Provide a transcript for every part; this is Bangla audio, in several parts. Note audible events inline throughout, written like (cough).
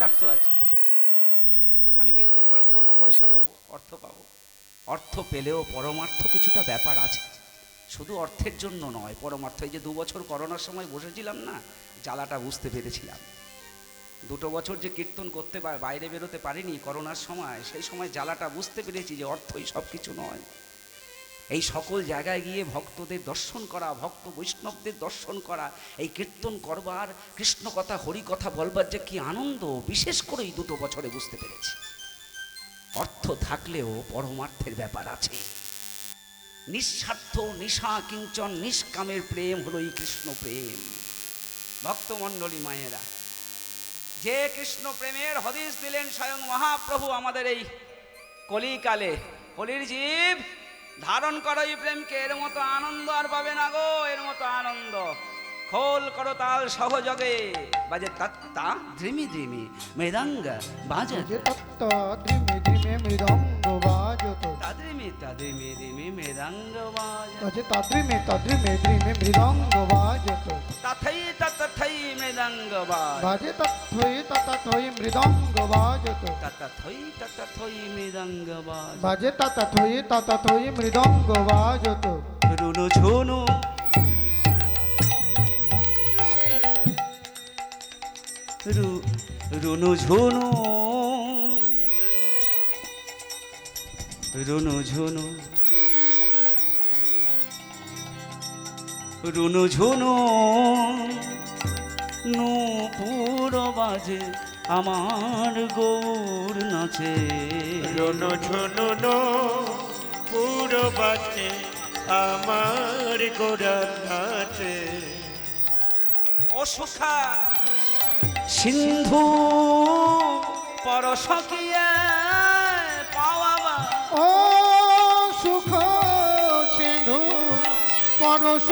স্বার্থ আছে। আমি কীর্তন করব, পয়সা পাবো, অর্থ পাবো। অর্থ পেলেও পরমার্থ কিছুটা ব্যাপার আছে। শুধু অর্থের জন্য নয়, পরমার্থ এই যে দু বছর করোনার সময় বসেছিলাম না, জ্বালাটা বুঝতে পেরেছিলাম। দুটো বছর যে কীর্তন করতে বাইরে বেরোতে পারিনি করোনার সময়, সেই সময় জ্বালাটা বুঝতে পেরেছি যে অর্থই সব কিছু নয়। এই সকল জায়গায় গিয়ে ভক্তদের দর্শন করা, ভক্ত বৈষ্ণবদের দর্শন করা, এই কীর্তন করবার, কৃষ্ণ কথা, হরি কথা বলবার যে কি আনন্দ, বিশেষ করে এই দুটো বছরে বুঝতে পেরেছি। অর্থ থাকলেও পরমার্থের ব্যাপার আছে। নিঃস্বার্থ, নিশা কিঞ্চন, নিষ্কামের প্রেম হলো এই কৃষ্ণ প্রেম। ভক্তমণ্ডলী মায়েরা, যে কৃষ্ণ প্রেমের হদিস দিলেন স্বয়ং মহাপ্রভু আমাদের এই কলিকালে কলির জীব ধারণ করো এই প্রেমকে এর মতো আনন্দ আর পাবে না গো এর মতো আনন্দ। খোল করো তাল সহযোগে। বাজে তত্তা ধ্রিমি ধ্রিমি মৃদঙ্গ বাজে যে তত্ত্ব ধ্রিমে ধ্রিমে মৃদঙ্গ বাজত। তাদ্রিমি তাদ্রিমি ধ্রিমি মৃদঙ্গ তদ্রিমে তদ্রিমে ধ্রিমে মৃদঙ্গ বাজত। তথৈ বাজ বাজে তত্থই ততথই মৃদঙ্গ বাজত তথৈ তথৈ মৃদঙ্গ বাজ বাজে ততথই ততথই মৃদঙ্গ বাজত রুনু ঝুনু রুনু ঝুনু রুনু ঝুনু। নূপুর বাজে আমার গৌর নাচে। রুনু ঝুনু নো পুরো বাজে আমার গোড়া নাচে। ও সুখা সিন্ধু পরশকিয়ে পাওয়াবা ও সুখ সিন্ধু পরশ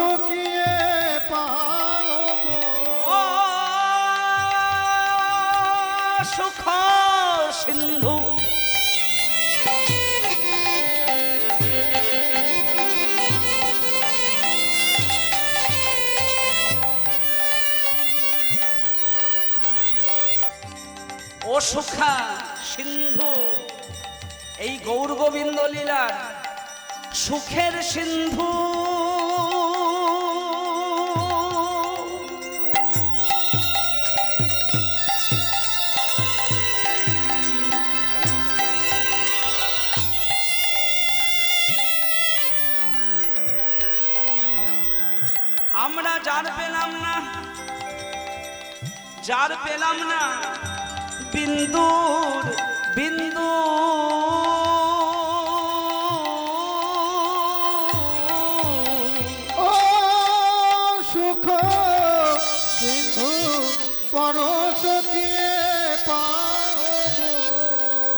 ও সুখা সিন্ধু, এই গৌর গোবিন্দ লীলার সুখের সিন্ধু। আমরা যার পেলাম না, যার পেলাম না বিন্দুর বিন্দু। ও সুখ সিন্ধু পরশ পাব।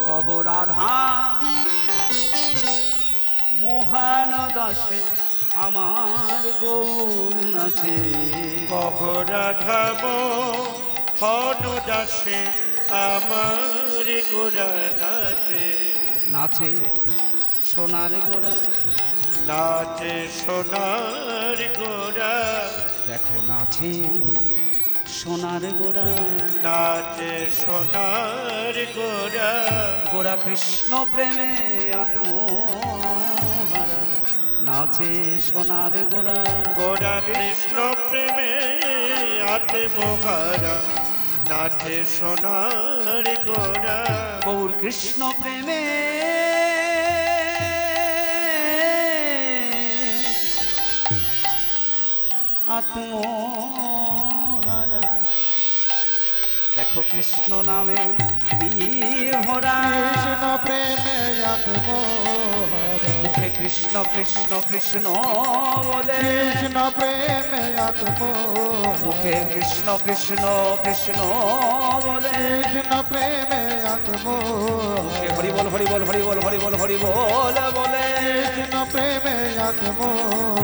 কহ রাধা মোহন দাসে আমার গৌর নাচে। কহরা ধাম হনু দাসে আমার গোড়া নাচে। নাচে সোনার গোড়া। নাচে সোনার গোড়া। দেখো নাচে সোনার গোড়া। নাচে সোনার গোড়া। গোড়া কৃষ্ণ প্রেমে আত্মহারা। নাচে সোনার গোড়া। গোড়া কৃষ্ণ প্রেমে আতে নাচে সোনার গোড়া। গৌর কৃষ্ণ প্রেমে। আত্মহারা। দেখো কৃষ্ণ নামে কি কৃষ্ণ প্রেমে মুখে কৃষ্ণ কৃষ্ণ কৃষ্ণ বলে। কৃষ্ণ প্রেমে মুখে কৃষ্ণ কৃষ্ণ কৃষ্ণ বলে। কৃষ্ণ প্রেমে মুখে হরি বল হরি বল হরি বল হরি বল হরি বল বলে। কৃষ্ণ প্রেমে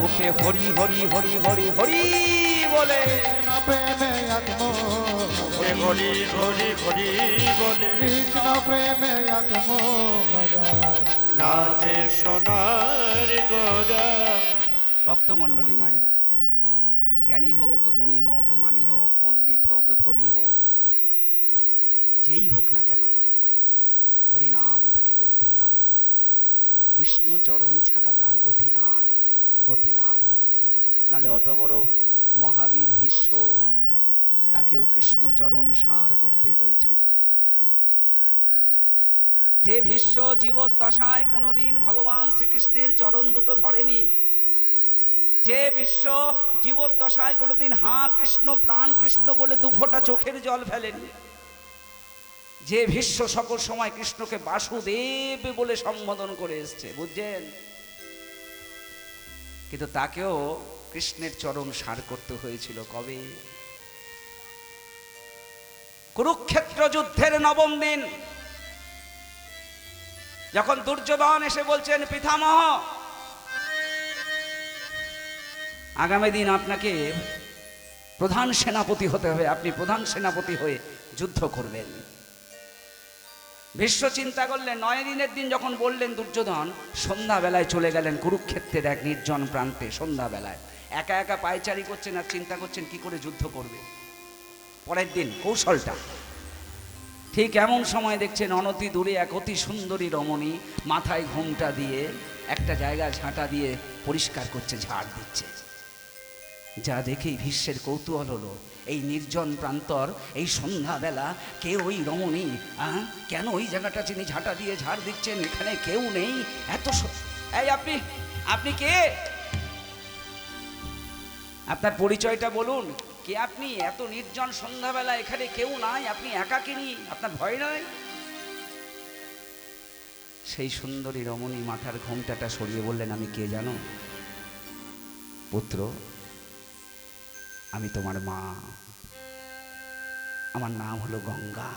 মুখে হরি হরি হরি হরি হরি বলে কৃষ্ণ প্রেমে আত্মহার। এ হরি হরি হরি বলে কৃষ্ণ প্রেমে আত্মহার। নাচে সোনার ভক্তমণ্ডলী মায়েরা জ্ঞানী হোক গুণী হোক মানি হোক পণ্ডিত হোক ধনী হোক যেই হোক না কেন হরিনাম তাকে করতেই হবে। কৃষ্ণচরণ ছাড়া তার গতি নাই গতি নাই। নালে অত বড় মহাবীর ভীষ্ম, তাকেও কৃষ্ণচরণ সার করতে হয়েছিল। যে ভীষ্ম জীবদ্দশায় কোনোদিন ভগবান শ্রীকৃষ্ণের চরণ দুটো ধরেনি, যে বিশ্ব জীবদ্দশায় কোনোদিন হা কৃষ্ণ, প্রাণ কৃষ্ণ বলে দুফোটা চোখের জল ফেলেনি, যে ভীষ্ম সকল সময় কৃষ্ণকে বাসুদেব বলে সম্বোধন করে এসছে, বুঝছেন? কিন্তু তাকেও কৃষ্ণের চরণ সার করতে হয়েছিল কবে? কুরুক্ষেত্র যুদ্ধের নবম দিন। যখন দুর্যোধন এসে বলছেন, পিতামহ, আগামী দিন আপনাকে প্রধান সেনাপতি হতে হবে। আপনি প্রধান সেনাপতি হয়ে যুদ্ধ করবেন। বিশ্ব চিন্তা করলেন, নয় দিনের দিন যখন বললেন দুর্যোধন, সন্ধ্যাবেলায় চলে গেলেন কুরুক্ষেত্রের এক নির্জন প্রান্তে, সন্ধ্যাবেলায়। একা একা পায়চারি করছেন আর চিন্তা করছেন কি করে যুদ্ধ করবে। পরের দিন কৌশলটা। ঠিক এমন সময় দেখছেন অনতি দূরে এক অতি সুন্দরী রমণী মাথায় ঘুমটা দিয়ে একটা জায়গা ঝাঁটা দিয়ে পরিষ্কার করছে, ঝাড় দিচ্ছে। যা দেখেই ভীষ্মের কৌতূহল হলো। এই নির্জন প্রান্তর, এই সন্ধ্যাবেলা কে ওই রমণী আহ? কেন ওই জায়গাটা চিনি ঝাঁটা দিয়ে ঝাড় দিচ্ছেন, এখানে কেউ নেই? এত এই আপনি আপনি কে? আপনার পরিচয়টা বলুন। কে আপনি? এত নির্জন সন্ধ্যাবেলা এখানে কেউ নাই, আপনি একাকিনী আপনার ভয় নয়? সেই সুন্দরী রমণী মাথার ঘোমটাটা সরিয়ে বললেন, আমি কে জানো? পুত্র, আমি তোমার মা। আমার নাম হলো গঙ্গা।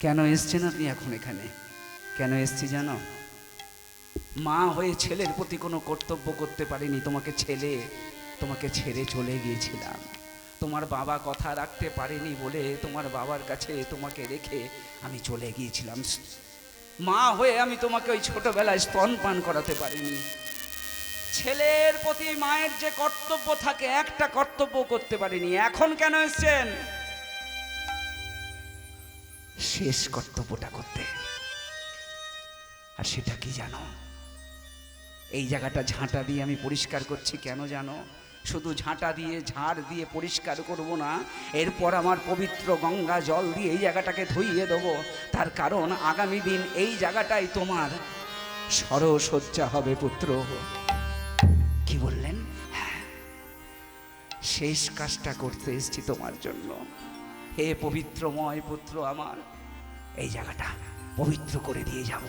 কেন এসছেন আপনি এখন এখানে? কেন এসছি জানো? মা হয়ে ছেলের প্রতি কোনো কর্তব্য করতে পারিনি। তোমাকে ছেলে, তোমাকে ছেড়ে চলে গিয়েছিলাম। তোমার বাবা কথা রাখতে পারেনি বলে তোমার বাবার কাছে তোমাকে রেখে আমি চলে গিয়েছিলাম। মা হয়ে আমি তোমাকে ওই ছোটবেলায় স্তন পান করাতে পারিনি। ছেলের প্রতি মায়ের যে কর্তব্য থাকে, একটা কর্তব্য করতে পারিনি। এখন কেন এসছেন? শেষ কর্তব্যটা করতে। আর সেটা কি জানো? এই জায়গাটা ঝাঁটা দিয়ে আমি পরিষ্কার করছি কেন জানো? শুধু ঝাঁটা দিয়ে, ঝাড় দিয়ে পরিষ্কার করব না, এরপর আমার পবিত্র গঙ্গা জল দিয়ে এই জায়গাটাকে ধুইয়ে দেবো। তার কারণ আগামী দিন এই জায়গাটাই তোমার সরসজ্জা হবে, পুত্র। কি বললেন? হ্যাঁ শেষ কাজটা করতে এসেছি তোমার জন্য। হে পবিত্রময় পুত্র আমার, এই জায়গাটা পবিত্র করে দিয়ে যাব।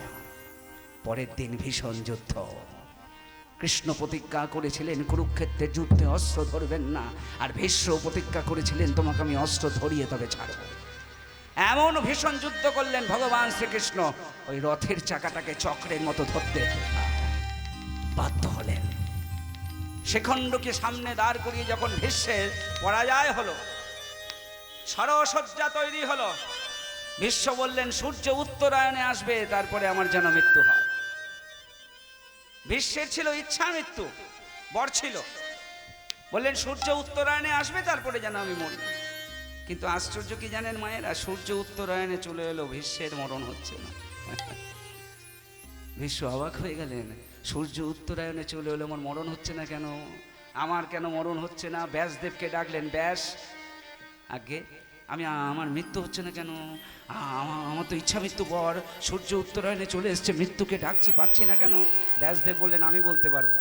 পরের দিন ভীষণ যুদ্ধ। কৃষ্ণ প্রতিজ্ঞা করেছিলেন, কুরুক্ষেত্রে যুদ্ধে অস্ত্র ধরবেন না, আর ভীষ্ম প্রতিজ্ঞা করেছিলেন, তোমাকে আমি অস্ত্র ধরিয়ে তবে ছাড়ব। এমন ভীষণ যুদ্ধ করলেন ভগবান শ্রীকৃষ্ণ, ওই রথের চাকাটাকে চক্রের মতো ধরতে বাধ্য হলেন। শেখণ্ডকে সামনে দাঁড় করিয়ে যখন ভীষ্মের পরাজয় হলো, সরসজ্জা তৈরি হলো বিশ্ব বললেন, সূর্য উত্তরায়ণে আসবে, তারপরে আমার যেন মৃত্যু হয়। বিশ্বের ছিল ইচ্ছা মৃত্যু, বর ছিল। বললেন, সূর্য উত্তরায়ণে আসবে, তারপরে যেন আমি মরি। কিন্তু আশ্চর্য কি জানেন মায়েরা, সূর্য উত্তরায়ণে চলে এলো, ভীষ্মের মরণ হচ্ছে না। ভীষ্ম অবাক হয়ে গেলেন, সূর্য উত্তরায়ণে চলে এলো, আমার মরণ হচ্ছে না কেন? আমার কেন মরণ হচ্ছে না? ব্যাসদেবকে ডাকলেন, ব্যাস আগে আমি, আমার মৃত্যু হচ্ছে না কেন? আমার তো ইচ্ছা মৃত্যু পর সূর্য উত্তরায়ণে চলে এসছে, মৃত্যুকে ডাকছি, পাচ্ছি না কেন? ব্যাসদেব বললেন, আমি বলতে পারব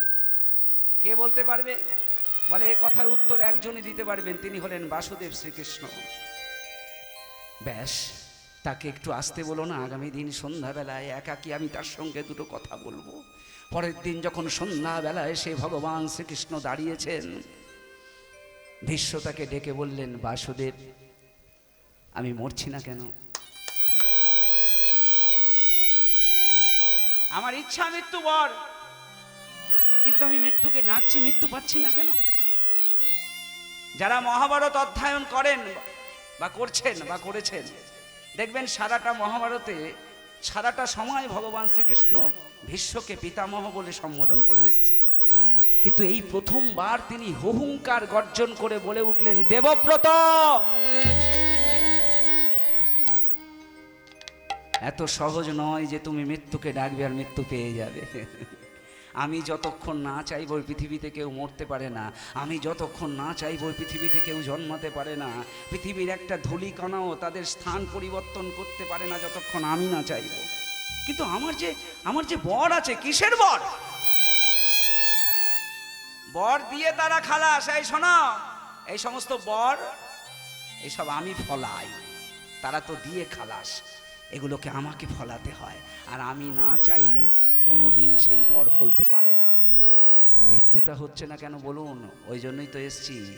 কে বলতে পারবে? বলে, এ কথার উত্তর একজনই দিতে পারবেন, তিনি হলেন বাসুদেব শ্রীকৃষ্ণ। ব্যাস, তাকে একটু আসতে বলো না, আগামী দিন সন্ধ্যাবেলায় একাকি আমি তার সঙ্গে দুটো কথা বলব। পরের দিন যখন সন্ধ্যাবেলায় সে ভগবান শ্রীকৃষ্ণ দাঁড়িয়েছেন, ভীষ্ম তাকে ডেকে বললেন, বাসুদেব, আমি মরছি না কেন? আমার ইচ্ছা মৃত্যু বর। কিন্তু আমি মৃত্যুকে ডাকছি, মৃত্যু পাচ্ছি না কেন? যারা মহাভারত অধ্যয়ন করেন বা করছেন বা করেছেন, দেখবেন সারাটা মহাভারতে, সারাটা সময় ভগবান শ্রীকৃষ্ণ ভীষ্মকে পিতামহ বলে সম্বোধন করে এসছে। কিন্তু এই প্রথমবার তিনি হুহুঙ্কার গর্জন করে বলে উঠলেন, দেবব্রত! এত সহজ নয় যে তুমি মৃত্যুকে ডাকবে আর মৃত্যু পেয়ে যাবে। আমি যতক্ষণ না চাইব ওই পৃথিবীতে কেউ মরতে পারে না, আমি যতক্ষণ না চাইব ওই পৃথিবীতে কেউ জন্মাতে পারে না, পৃথিবীর একটা ধূলিকণাও তাদের স্থান পরিবর্তন করতে পারে না যতক্ষণ আমি না চাইব। কিন্তু আমার যে আমার যে বর আছে, কিসের বর? বর দিয়ে তারা খালাস, এই শোনো, এই সমস্ত বর এইসব আমি ফলাই, তারা তো দিয়ে খালাস। এগুলোকে আমাকে ফলাতে হয়। আর আমি না চাইলে কোনো দিন সেই বর ফলতে পারে না। মৃত্যুটা হচ্ছে না কেন বলুন? ওই জন্যই তো এসছি।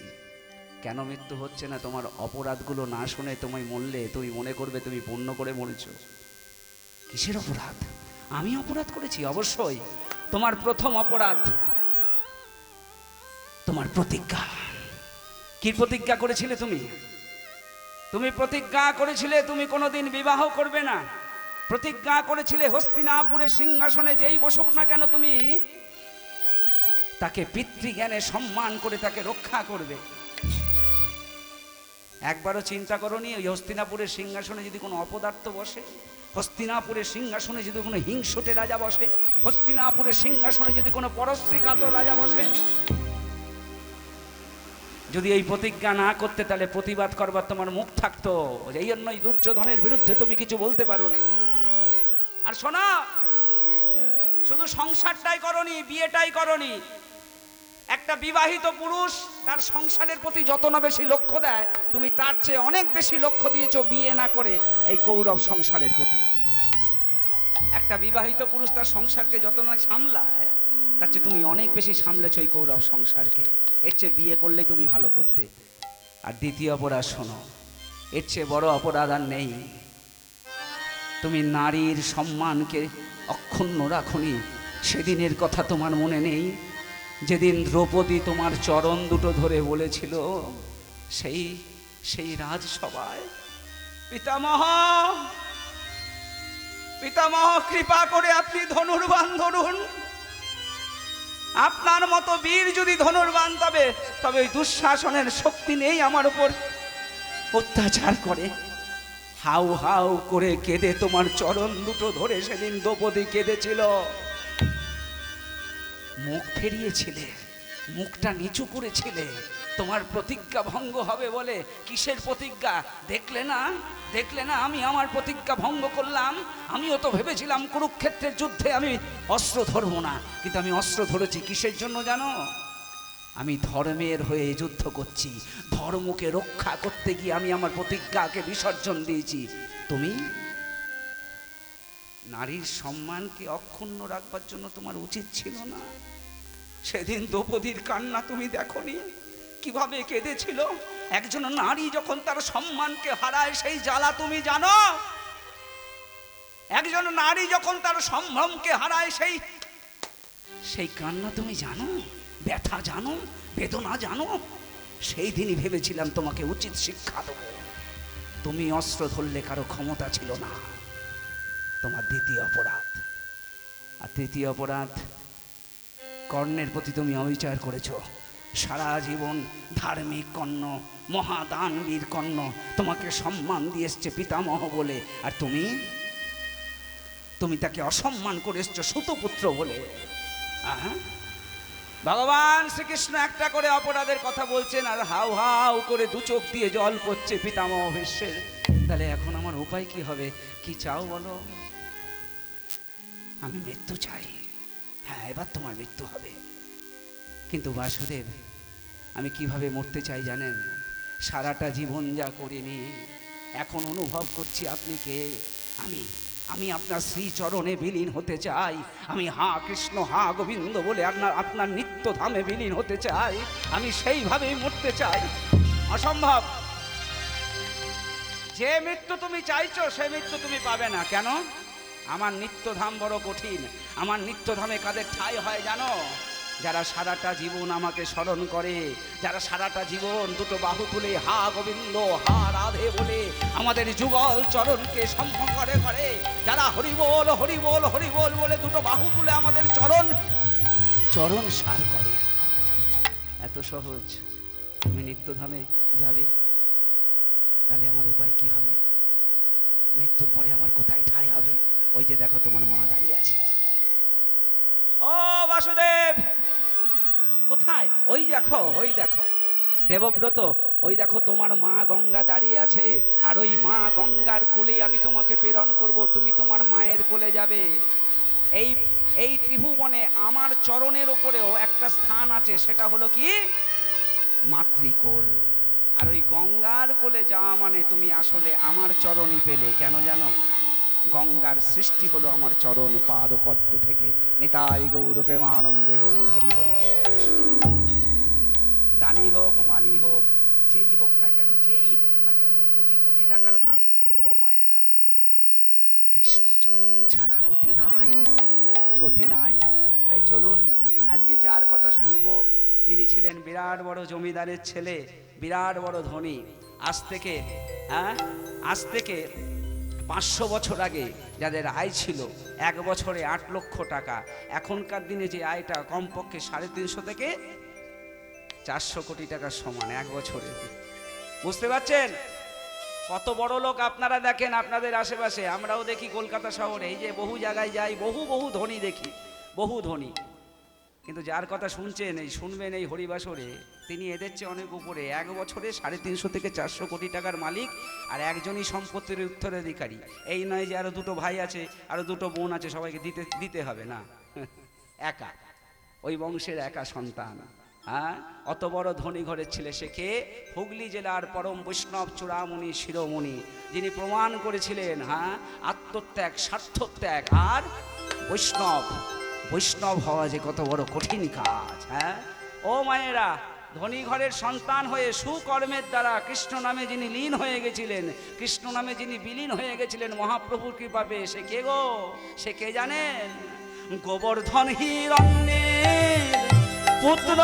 কেন মৃত্যু হচ্ছে না? তোমার অপরাধগুলো না শুনে তোমায় মরলে তুমি মনে করবে তুমি পূর্ণ করে মরেছ। কিসের অপরাধ? আমি অপরাধ করেছি, অবশ্যই। তোমার প্রথম অপরাধ, তোমার প্রতিজ্ঞা। কি প্রতিজ্ঞা করেছিলে তুমি? তুমি প্রতিজ্ঞা করেছিলে, তুমি কোনোদিন বিবাহ করবে না। প্রতিজ্ঞা করেছিলে হস্তিনাপুরে সিংহাসনে যেই বসুক না কেন তুমি, তাকে পিতৃজ্ঞানে সম্মান করে তাকে রক্ষা করবে। একবারও চিন্তা করনি, ওই হস্তিনাপুরের সিংহাসনে যদি কোনো অপদার্থ বসে, হস্তিনাপুরের সিংহাসনে যদি কোনো হিংসুটে রাজা বসে, হস্তিনাপুরের সিংহাসনে যদি কোনো পরশ্রী কাতর রাজা বসে যদি এই প্রতিজ্ঞা না করতে তাহলে প্রতিবাদ করবার তোমার মুখ থাকতো। এই জন্যই দুর্যোধনের বিরুদ্ধে তুমি কিছু বলতে পারো নি আর শোনা, শুধু সংসারটাই করনি, বিয়েটাই করনি। একটা বিবাহিত পুরুষ তার সংসারের প্রতি যত না বেশি লক্ষ্য দেয়, তুমি তার চেয়ে অনেক বেশি লক্ষ্য দিয়েছ বিয়ে না করে এই কৌরব সংসারের প্রতি। একটা বিবাহিত পুরুষ তার সংসারকে যত না সামলায় তার চেয়ে তুমি অনেক বেশি সামলেছ এই কৌরব সংসারকে। এর চেয়ে বিয়ে করলেই তুমি ভালো করতে। আর দ্বিতীয় অপরাধ শোনো, এর চেয়ে বড় অপরাধ আর নেই। তুমি নারীর সম্মানকে অক্ষুণ্ণ রাখনি, সেদিনের কথা তোমার মনে নেই। যেদিন দ্রৌপদী তোমার চরণ দুটো ধরে বলেছিল, সেই সেই রাজসভায় পিতামহ পিতামহ, কৃপা করে আপনি ধনুর্বান ধরুন। আপনার মতো বীর যদি ধনুর্বান তবে তবে ওই দুঃশাসনের শক্তি নেই আমার উপর। অত্যাচার করে। হাউ হাউ করে কেঁদে তোমার চরণ দুটো ধরে সেদিন দ্রৌপদী কেঁদেছিল। মুখ ফেরিয়েছিলে, মুখটা নিচু করেছিলে। তোমার প্রতিজ্ঞা ভঙ্গ হবে বলে কিসের প্রতিজ্ঞা? দেখলে না দেখলে না, আমি আমার প্রতিজ্ঞা ভঙ্গ করলাম। আমিও তো ভেবেছিলাম কুরুক্ষেত্রের যুদ্ধে আমি অস্ত্র ধরবো না, কিন্তু আমি অস্ত্র ধরেছি। কিসের জন্য জানো? আমি ধর্মের হয়ে যুদ্ধ করছি। ধর্মকে রক্ষা করতে গিয়ে আমি আমার প্রতিজ্ঞাকে বিসর্জন দিয়েছি। তুমি? নারীর সম্মানকে অক্ষুণ্ণ রাখবার জন্য তোমার উচিত ছিল না। সেদিন দ্রৌপদীর কান্না তুমি দেখনি? কীভাবে কেঁদেছিল? একজন নারী যখন তার সম্মানকে হারায়, সেই জ্বালা তুমি জানো? একজন নারী যখন তার সম্ভ্রমকে হারায়, সেই সেই কান্না তুমি জানো? ব্যথা জানো? বেদনা জানো? সেই দিনই ভেবেছিলাম তোমাকে উচিত শিক্ষা দেবো। তুমি অস্ত্র ধরলে কারও ক্ষমতা ছিল না। তোমার দ্বিতীয় অপরাধ। আর তৃতীয় অপরাধ, কর্ণের প্রতি তুমি অবিচার করেছ। সারা জীবন ধার্মিক কর্ণ মহাদানবীর কর্ণ তোমাকে সম্মান দিয়ে এসছে পিতামহ বলে। আর তুমি? তুমি তাকে অসম্মান করে এসছো সুতপুত্র বলে। ভগবান শ্রীকৃষ্ণ একটা করে অপরাধের কথা বলছেন আর হাউ হাউ করে দু চোখ দিয়ে জল পড়ছে পিতামহ ভীষ্মের। তাহলে এখন আমার উপায় কি হবে? কি চাও বলো? আমি মৃত্যু চাই। হ্যাঁ এবার তোমার মৃত্যু হবে। কিন্তু বাসুদেব, আমি কীভাবে মরতে চাই জানেন? সারাটা জীবন যা করিনি, এখন অনুভব করছি আপনি কে? আমি আমি আপনার শ্রীচরণে বিলীন হতে চাই। আমি হা কৃষ্ণ, হা গোবিন্দ বলে আপনার আপনার নিত্য ধামে বিলীন হতে চাই। আমি সেইভাবেই মরতে চাই। অসম্ভব! যে মৃত্যু তুমি চাইছো, সে মৃত্যু তুমি পাবে না। কেন? আমার নিত্যধাম বড় কঠিন। আমার নিত্যধামে কাদের ঠাই হয় জানো? যারা সারাটা জীবন আমাকে স্মরণ করে, যারা সারাটা জীবন দুটো বাহু তুলে, হা গোবিন্দ, হা রাধে বলে আমাদের যুগল চরণকে সম্মান করে করে। যারা হরিবোল হরিবোল হরিবোল বলে দুটো বাহু তুলে আমাদের চরণ চরণ সার করে। এত সহজ। তুমি নিত্যধামে যাবে। তাহলে আমার উপায় কি হবে? মৃত্যুর পরে আমার কোথায় ঠাঁই হবে? ওই যে দেখো তোমার মা দাঁড়িয়ে আছে। ও বাসুদেব! কোথায়? ওই দেখো ওই দেখো। দেবব্রত, ওই দেখো তোমার মা গঙ্গা দাঁড়িয়ে আছে। আর ওই মা গঙ্গার কোলে আমি তোমাকে প্রেরণ করব, তুমি তোমার মায়ের কোলে যাবে। এই এই ত্রিভুবনে আমার চরণের ওপরেও একটা স্থান আছে, সেটা হলো কি? মাতৃকোল। আর ওই গঙ্গার কোলে যাওয়া মানে তুমি আসলে আমার চরণই পেলে, কেন জানো? গঙ্গার সৃষ্টি হলো আমার চরণ পাদপদ্ম থেকে। নিতাই গৌর প্রেমানন্দে গৌর হরি হরি দানি হোক, মানি হোক, যেই হোক না কেন, যেই হোক না কেন, কোটি কোটি টাকার মালিক হলে, ও মায়েরা, কৃষ্ণ চরণ ছাড়া গতি নাই গতি নাই। তাই চলুন, আজকে যার কথা শুনব, যিনি ছিলেন বিরাট বড় জমিদারের ছেলে, বিরাট বড় ধনী, আজ থেকে হ্যাঁ আজ থেকে পাঁচশো বছর আগে যাদের আয় ছিল এক বছরে আট লক্ষ টাকা, এখনকার দিনে যে আয়টা কমপক্ষে সাড়ে তিনশো থেকে চারশো কোটি টাকার সমান এক বছরে। বুঝতে পারছেন? কত বড় লোক আপনারা দেখেন আপনাদের আশেপাশে, আমরাও দেখি কলকাতা শহরে, এই যে বহু জায়গায় যাই, বহু বহু ধনী দেখি, বহু ধনী। কিন্তু যার কথা শুনছেন, এই শুনবেন এই হরিবাসরে তিনি এদের চেয়ে অনেক উপরে। এক বছরে সাড়ে তিনশো থেকে চারশো কোটি টাকার মালিক আর একজনই সম্পত্তির উত্তরাধিকারী। এই নয় যে আরও দুটো ভাই আছে, আরও দুটো বোন আছে, সবাইকে দিতে দিতে হবে না। (laughs) একা। ওই বংশের একা সন্তান। হ্যাঁ? অত বড় ধনী ঘরের ছেলে কে? হুগলি জেলার পরম বৈষ্ণব চূড়ামণি শিরোমণি, যিনি প্রমাণ করেছিলেন হ্যাঁ আত্মত্যাগ, স্বার্থত্যাগ আর বৈষ্ণব। বৈষ্ণব হওয়া যে কত বড় কঠিন কাজ হ্যাঁ? ও মায়েরা ধনী ঘরের সন্তান হয়ে সুকর্মের দ্বারা কৃষ্ণ নামে যিনি লীন হয়ে গেছিলেন, কৃষ্ণ নামে যিনি বিলীন হয়ে গেছিলেন, মহাপ্রভুর কৃপাবে সে কে গো? সে কে জানেন? গোবর্ধন হিরণ্যের পুত্র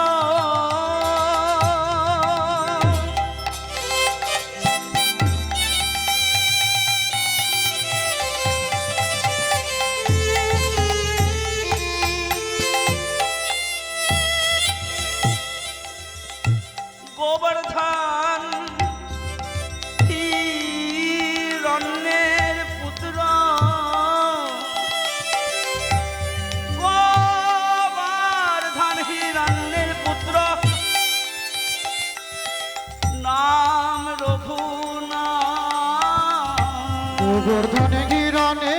গোবর্ধন গিরণে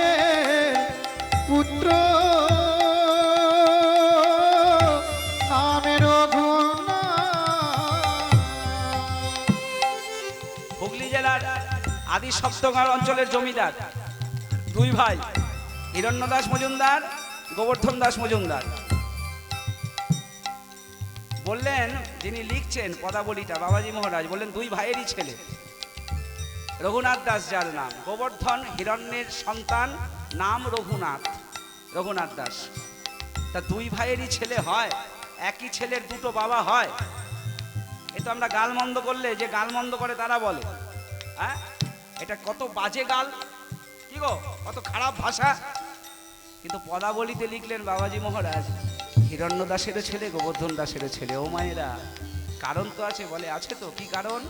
পুত্র। নামে হুগলি জেলার আদি সপ্তগাঁর অঞ্চলের জমিদার। দুই ভাই, হিরণ্য দাস মজুমদার, গোবর্ধন দাস মজুমদার। বললেন, যিনি লিখছেন পদাবলীটা, বাবাজি মহারাজ, বললেন দুই ভাইয়েরই ছেলে। রঘুনাথ দাস যার নাম। গোবর্ধন হিরণ্যের সন্তান নাম রঘুনাথ। রঘুনাথ দাস। তা দুই ভাইয়েরই ছেলে হয়, একই ছেলের দুটো বাবা হয়। এ তো আমরা গালমন্দ করলে, যে গালমন্দ করে তারা বলে। হ্যাঁ? এটা কত বাজে গাল। কি গো? কত খারাপ ভাষা। কিন্তু পদাবলিতে লিখলেন বাবাজি মহারাজ, হিরণ্য দাসেরও ছেলে, গোবর্ধন দাসেরও ছেলে। ও মায়েরা, কারণ তো আছে, বলে আছে তো, কি কারণ?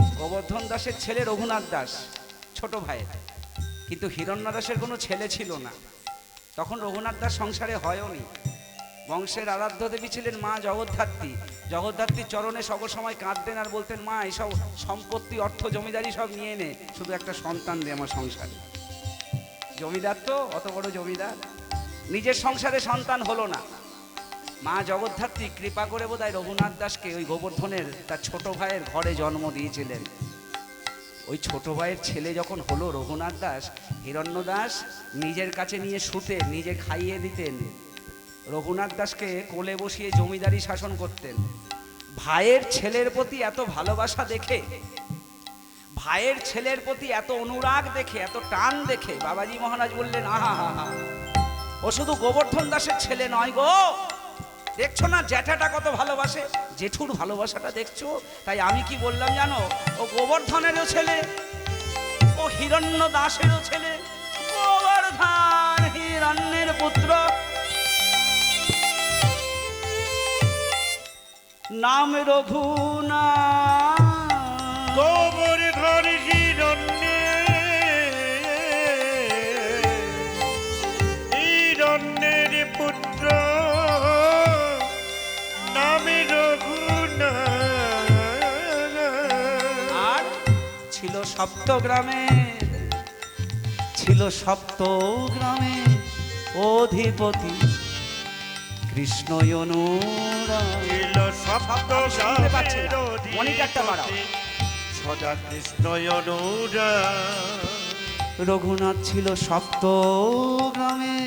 গোবর্ধন দাসের ছেলে রঘুনাথ দাস, ছোট ভাইয়ের। কিন্তু হিরণ্য দাসের কোনো ছেলে ছিল না। তখন রঘুনাথ দাস সংসারে হয়ওনি বংশের আরাধ্য দেবী ছিলেন মা জগদ্ধাত্রী। জগদ্ধাত্রীর চরণে সব সময় কাঁদতেন আর বলতেন, মা, এসব সম্পত্তি, অর্থ, জমিদারি সব নিয়ে নে। শুধু একটা সন্তান দে আমার সংসারে। জমিদার তো, অত বড় জমিদার। নিজের সংসারে সন্তান হলো না। মা জগদ্ধাত্রী, কৃপা করে বোধহয় রঘুনাথ দাসকে ওই গোবর্ধনের, তার ছোট ভাইয়ের ঘরে জন্ম দিয়েছিলেন। ওই ছোট ভাইয়ের ছেলে যখন হলো রঘুনাথ দাস, হিরণ্য দাস নিজের কাছে নিয়ে শুতে, নিজে খাইয়ে দিতেন। রঘুনাথ দাসকে কোলে বসিয়ে জমিদারি শাসন করতেন। ভাইয়ের ছেলের প্রতি এত ভালোবাসা দেখে, ভাইয়ের ছেলের প্রতি এত অনুরাগ দেখে, এত টান দেখে বাবাজি মহারাজ বললেন, আহা হা হা ও শুধু গোবর্ধন দাসের ছেলে নয় গো দেখছ না জ্যাঠাটা কত ভালোবাসে? জেঠুর ভালোবাসাটা দেখছ? তাই আমি কি বললাম জানো? ও গোবর্ধনেরও ছেলে, ও হিরণ্য দাসেরও ছেলে, গোবর্ধন হিরণ্যের পুত্র। নাম রঘুনা মনিটরটা বাড়াও। সদা কৃষ্ণ অনুরা রঘুনাথ ছিল সপ্ত গ্রামে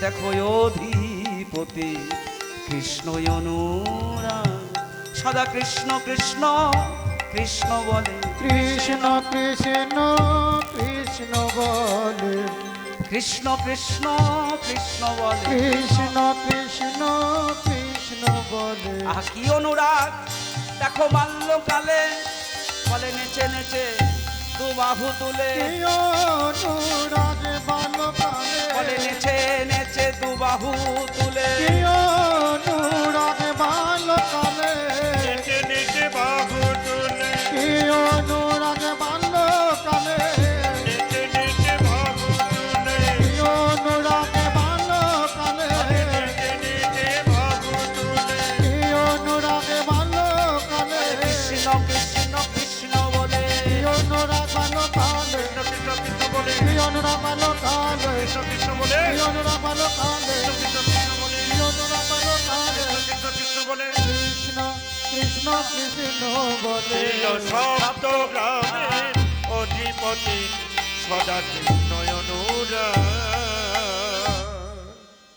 দেখো অধিপতি কৃষ্ণ অনুরা সদা কৃষ্ণ কৃষ্ণ কৃষ্ণ বলে। কৃষ্ণ কৃষ্ণ কৃষ্ণ বলে। কৃষ্ণ কৃষ্ণ কৃষ্ণ বলে। কৃষ্ণ কৃষ্ণ কৃষ্ণ বলে। আহা কি অনুরাগ। দেখো বাল্যকালে বলে নেচে নেচে দু বাহু তুলে। অনুরাগ বালকালে বলে নেচে নেচে দু বাহু তুলে। অনুরাগ বালকালে কৃষ্ণ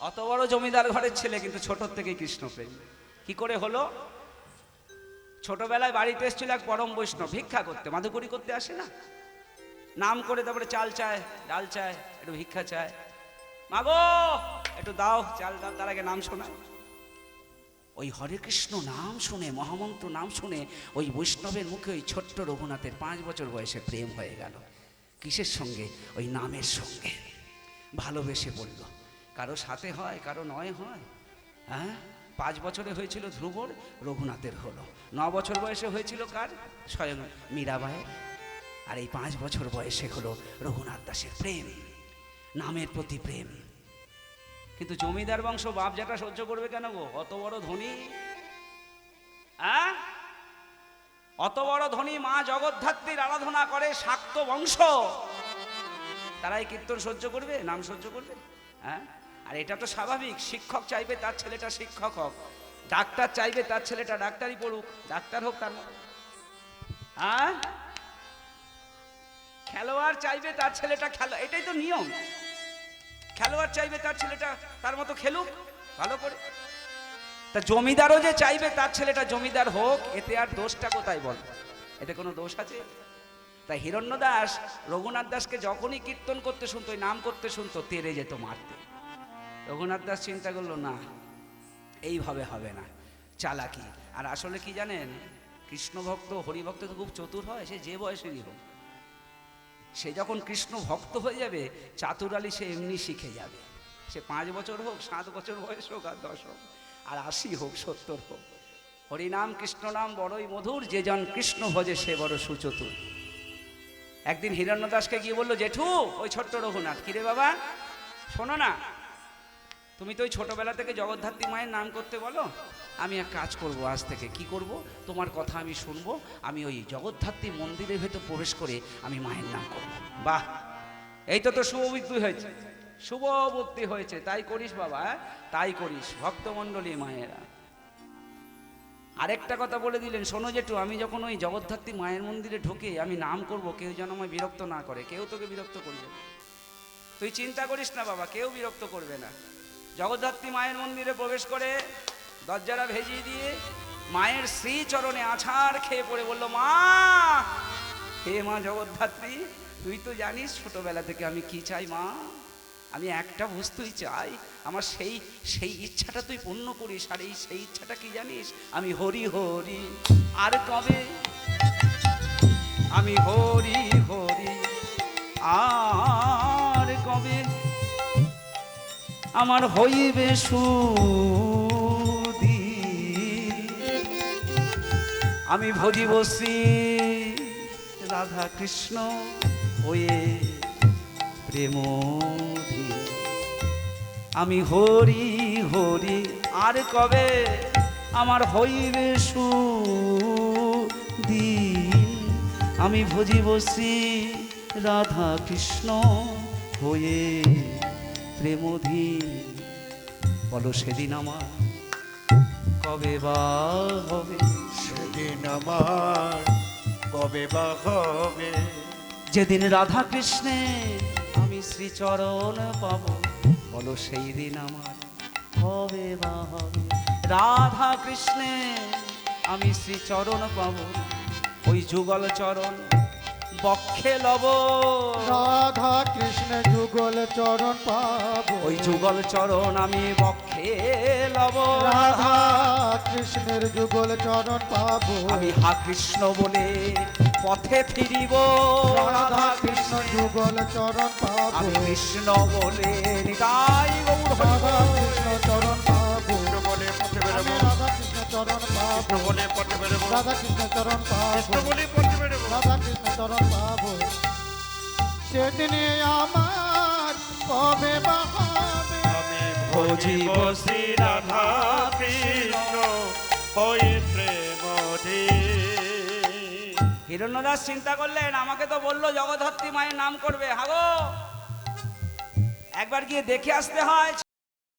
অত বড় জমিদার ঘরের ছেলে কিন্তু ছোট থেকে কৃষ্ণ প্রেম কি করে হলো? ছোটবেলায় বাড়িতে এসেছিল এক পরম বৈষ্ণব, ভিক্ষা করতে। মাধুকরি করতে আসে না? নাম করে তারপরে চাল চায়, ডাল চায়, একটু ভিক্ষা চায়। মাগো, একটু দাও, চাল দাও, তার আগে নাম শোনায় ওই হরে কৃষ্ণ নাম শুনে, মহামন্ত্র নাম শুনে, ওই বৈষ্ণবের মুখে ওই ছোট্ট রঘুনাথের পাঁচ বছর বয়সে প্রেম হয়ে গেল। কিসের সঙ্গে? ওই নামের সঙ্গে। ভালোবেসে পড়ল কারও সাথে হয়, কারও নয় হয়। হ্যাঁ? পাঁচ বছরে হয়েছিল ধ্রুবর, রঘুনাথের হলো। ন বছর বয়সে হয়েছিল কার? স্বয়ং মীরাবাইয়ের। আর এই পাঁচ বছর বয়সে হলো রঘুনাথ দাসের প্রেম, নামের প্রতি প্রেম। কিন্তু জমিদার বংশ বাপ যেটা সহ্য করবে কেন গো? অত বড় ধনী? অত বড় ধনী মা জগদ্ধাত্রীর আরাধনা করে শাক্ত বংশ। তারাই কীর্তন সহ্য করবে, নাম সহ্য করবে? হ্যাঁ আর এটা তো স্বাভাবিক, শিক্ষক চাইবে তার ছেলেটা শিক্ষক হোক। ডাক্তার চাইবে তার ছেলেটা ডাক্তারই পড়ুক, ডাক্তার হোক তার হ্যাঁ খেলোয়াড় চাইবে তার ছেলেটা খেলো, এটাই তো নিয়ম। খেলোয়াড় চাইবে তার ছেলেটা, তার মতো খেলুক, ভালো করে। তা জমিদারও যে চাইবে তার ছেলেটা জমিদার হোক, এতে আর দোষটা কোথায় বল? এতে কোনো দোষ আছে? তাই হিরণ্য দাস, রঘুনাথ দাসকে যখনই কীর্তন করতে শুনতো নাম করতে শুনতো, তেরে যেত মারতে। রঘুনাথ দাস চিন্তা করল, না, এইভাবে হবে না, চালাকি। আর আসলে কি জানেন কৃষ্ণ ভক্ত হরিভক্ত তো খুব চতুর হয়, সে যে বয়সেরই হোক। সে যখন কৃষ্ণ ভক্ত হয়ে যাবে, চাতুরালি সে এমনি শিখে যাবে। সে পাঁচ বছর হোক, সাত বছর বয়স হোক, আর দশ হোক, আর আশি হোক, সত্তর হোক। হরিনাম, কৃষ্ণনাম, বড়ই মধুর, যে জন কৃষ্ণ ভজে সে বড় সুচতুর। একদিন হিরণ্য দাসকে গিয়ে বলল, জেঠু, ওই ছোট্ট রঘুনাথ, কিরে বাবা? শোনো না তুমি তো ওই ছোটবেলা থেকে জগদ্ধাত্রী মায়ের নাম করতে বলো? আমি এক কাজ করব আজ থেকে। কি করব? তোমার কথা আমি শুনব। আমি ওই জগদ্ধাত্রী মন্দিরের ভেতর প্রবেশ করে আমি মায়ের নাম করব। বাহ! এই তো তো শুভ বুদ্ধি হয়েছে। শুভ বুদ্ধি হয়েছে। তাই করিস বাবা হ্যাঁ? তাই করিস, ভক্তমণ্ডলী মায়েরা। আরেকটা কথা বলে দিলেন, শোনো জেঠু, আমি যখন ওই জগদ্ধাত্রী মায়ের মন্দিরে ঢুকে আমি নাম করব, কেউ যেন আমায় বিরক্ত না করে, কেউ তোকে বিরক্ত করবে। তুই চিন্তা করিস না বাবা, কেউ বিরক্ত করবে না। জগদ্ধাত্রী মায়ের মন্দিরে প্রবেশ করে দরজাটা ভেজিয়ে দিয়ে মায়ের শ্রীচরণে আছাড় খেয়ে পড়ে বলল, মা, হে মা জগদ্ধাত্রী, তুই তো জানিস ছোটবেলা থেকে আমি কি চাই, মা? আমি একটা বস্তুই চাই। আমার সেই সেই ইচ্ছাটা তুই পূর্ণ করিস। আর এই সেই ইচ্ছাটা কি জানিস? আমি হরি হরি। আর কবে? আমি হরি হরি। আর আমার হইবে সুদিন আমি ভজিব শ্রী রাধা কৃষ্ণ হয়ে প্রেম আমি হরি হরি, আর কবে আমার হইবে সুদিন আমি ভজিব শ্রী রাধা কৃষ্ণ হয়ে প্রেমধীন বলো সেদিন আমার কবে বা হবে? সেদিন আমার কবে বা হবে? যেদিন রাধা কৃষ্ণে আমি শ্রীচরণ পাব বলো সেই দিন আমার হবে বা হবে? রাধা কৃষ্ণে আমি শ্রীচরণ পাব ওই যুগল চরণ বক্ষে লব। রাধা চরণ পাবো। ওই যুগল চরণ আমি বক্ষে লব। রাধা কৃষ্ণের যুগল চরণ পাবো। আমি হা কৃষ্ণ বলে পথে ফিরিব। রাধা কৃষ্ণ যুগল চরণ পাবো। আমি কৃষ্ণ বলে নিতাই গৌর রাধা কৃষ্ণ চরণ পাবো। বলে পথে বেরোবো। রাধা কৃষ্ণ চরণ পাবো। বলে পথে বেরোবো। রাধা কৃষ্ণ চরণ পাবো। বলে পথে বেরোবো। রাধা কৃষ্ণ চরণ পাবো। সেদিনে আমার কবে বা আমি ভজিব শ্রী রাধা কৃষ্ণ হয়ে প্রেম হিরণ্যদাস চিন্তা করলেন আমাকে তো বলল জগদ্ধাত্রী মায়ের নাম করবে। হাগো! একবার গিয়ে দেখে আসতে হয়।